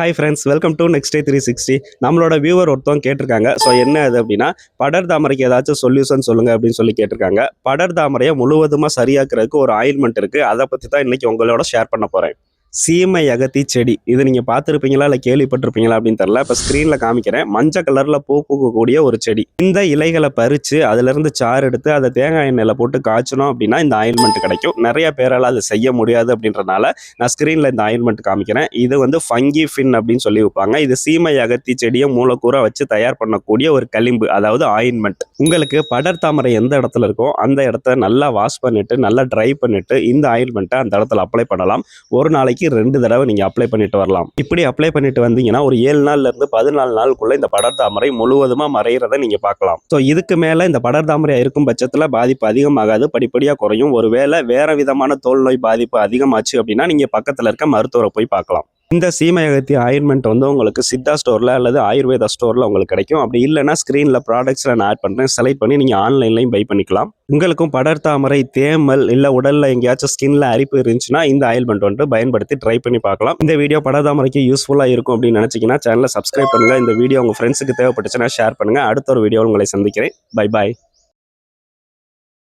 Hi friends welcome to next day three sixty நம்மளோட viewer ஒருத்தவங்க கேட்டிருக்காங்க. ஸோ என்ன அது அப்படின்னா படர் தாமரைக்கு ஏதாச்சும் சொல்யூஷன் சொல்லுங்கள் அப்படின்னு சொல்லி கேட்டிருக்காங்க. படர் தாமரையை முழுவதுமாக சரியாக்குறதுக்கு ஒரு ஆயில்மெண்ட் இருக்குது அதை பற்றி தான் இன்றைக்கி உங்களோட ஷேர் பண்ண போகிறேன் சீமை அகத்தி செடி. இது நீங்கள் பார்த்துருப்பீங்களா? இல்லை கேள்விப்பட்டிருப்பீங்களா? அப்படின்னு தெரில இப்போ ஸ்க்ரீனில் காமிக்கிறேன். மஞ்சள் கலரில் பூ பூக்கக்கூடிய ஒரு செடி. இந்த இலைகளை பறித்து அதிலிருந்து சாறு எடுத்து அதை தேங்காய் எண்ணெயில் போட்டு காய்ச்சணும் அப்படின்னா இந்த ஆயில்மெண்ட் கிடைக்கும். நிறைய பேரால் அதை செய்ய முடியாது அப்படின்றனால நான் ஸ்க்ரீனில் இந்த ஆயில்மெண்ட் காமிக்கிறேன். இது வந்து ஃபங்கி ஃபின் அப்படின்னு சொல்லி வைப்பாங்க. இது சீமை அகத்தி செடியை மூலக்கூறாக வச்சு தயார் பண்ணக்கூடிய ஒரு களிம்பு அதாவது ஆயின்மெண்ட் உங்களுக்கு படர் தாமரை எந்த இடத்துல இருக்கோ அந்த இடத்த நல்லா வாஷ் பண்ணிட்டு நல்லா ட்ரை பண்ணிட்டு இந்த ஆயில்மெண்ட்டை அந்த இடத்துல அப்ளை பண்ணலாம். ஒரு நாளைக்கு ரெண்டு தடவை நீங்கள் அப்ளை பண்ணிட்டு வரலாம். இப்படி அப்ளை பண்ணிட்டு வந்தீங்கன்னா ஒரு ஏழு நாள்லேருந்து பதினாலு நாளுக்குள்ள இந்த படர் தாமரை முழுவதுமாக மறையிறதை நீங்கள் பார்க்கலாம். ஸோ இதுக்கு மேலே இந்த படர் தாமரை இருக்கும் பட்சத்தில் பாதிப்பு அதிகமாகாது படிப்படியாக குறையும். ஒருவேளை வேறு விதமான தோல் நோய் பாதிப்பு அதிகமாச்சு அப்படின்னா நீங்கள் பக்கத்தில் இருக்க மருத்துவரை போய் பார்க்கலாம். இந்த சீமையகத்தி ஆயின்மெண்ட் வந்து உங்களுக்கு சித்தா ஸ்டோரில் அல்லது ஆயுர்வேதா ஸ்டோரில் உங்களுக்கு கிடைக்கும். அப்படி இல்லைன்னா ஸ்க்ரீனில் ப்ராடக்ட்ஸில் நான் ஆட் பண்ணுறேன் செலக்ட் பண்ணி நீங்கள் ஆன்லைன்லையும் பை பண்ணிக்கலாம். உங்களுக்கும் படர்தாமரை தேமல் இல்லை உடலில் எங்கேயாச்சும் ஸ்கின்ல அரிப்பு இருந்துச்சுன்னா இந்த ஆயில்மெண்ட் வந்துட்டு பயன்படுத்தி ட்ரை பண்ணி பார்க்கலாம். இந்த வீடியோ படர்தாமரைக்கு யூஸ்ஃபுல்லாக இருக்கும் அப்படின்னு நினச்சிங்கன்னா சேனலை சப்ஸ்கிரைப் பண்ணுங்கள் இந்த வீடியோ உங்கள் ஃப்ரெண்ட்ஸுக்கு தேவைப்பட்டுச்சுன்னா ஷேர் பண்ணுங்கள் அடுத்த ஒரு வீடியோ உங்களை சந்திக்கிறேன். Bye bye